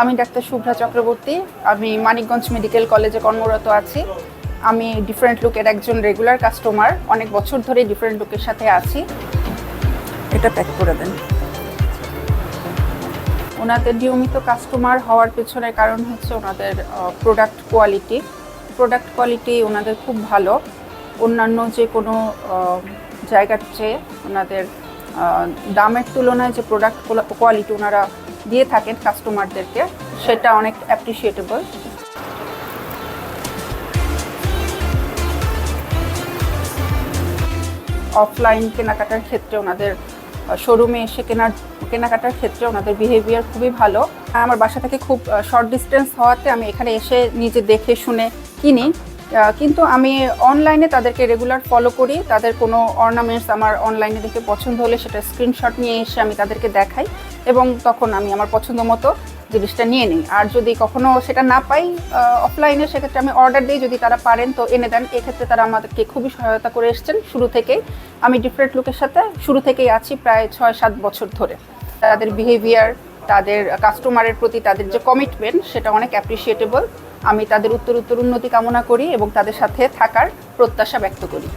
আমি ডাক্তার শুভ্রা চক্রবর্তী। আমি মানিকগঞ্জ মেডিকেল কলেজে কর্মরত আছি। আমি ডিফারেন্ট লুকের একজন রেগুলার কাস্টমার অনেক বছর ধরে ডিফারেন্ট লুকের সাথে আছি। এটা প্যাক করে দেন। ওনাদের নিয়মিত কাস্টমার হওয়ার পেছনে কারণ হচ্ছে ওনাদের প্রোডাক্ট কোয়ালিটি প্রোডাক্ট কোয়ালিটি ওনাদের খুব ভালো। অন্যান্য যে কোনো জায়গার চেয়ে ওনাদের দামের তুলনায় যে প্রোডাক্ট কোয়ালিটি ওনারা দিয়ে থাকেন কাস্টমারদেরকে সেটা অনেক অ্যাপ্রিসিয়েটেবল অফলাইন কেনাকাটার ক্ষেত্রে ওনাদের শোরুমে এসে কেনার, কেনাকাটার ক্ষেত্রে ওনাদের বিহেভিয়ার খুবই ভালো। আমার বাসা থেকে খুব শর্ট ডিস্টেন্স হওয়াতে আমি এখানে এসে নিজে দেখে শুনে কিনি। কিন্তু আমি অনলাইনে তাদেরকে রেগুলার ফলো করি। তাদের কোনো অর্নামেন্টস আমার অনলাইনে দেখে পছন্দ হলে সেটা স্ক্রিনশট নিয়ে এসে আমি তাদেরকে দেখাই এবং তখন আমি আমার পছন্দ মতো জিনিসটা নিয়ে নিই। আর যদি কখনো সেটা না পাই অফলাইনে সেক্ষেত্রে আমি অর্ডার দিই। যদি তারা পারেন তো এনে দেন। এক্ষেত্রে তারা আমাদেরকে খুবই সহায়তা করে এসেছেন শুরু থেকেই। আমি ডিফারেন্ট লোকের সাথে শুরু থেকেই আছি প্রায় ছয় সাত বছর ধরে। তাদের বিহেভিয়ার তাদের কাস্টমারের প্রতি তাদের যে কমিটমেন্ট সেটা অনেক অ্যাপ্রিসিয়েটেবল আমি তাদের উত্তর উত্তর উন্নতি কামনা করি এবং তাদের সাথে থাকার প্রত্যাশা ব্যক্ত করি।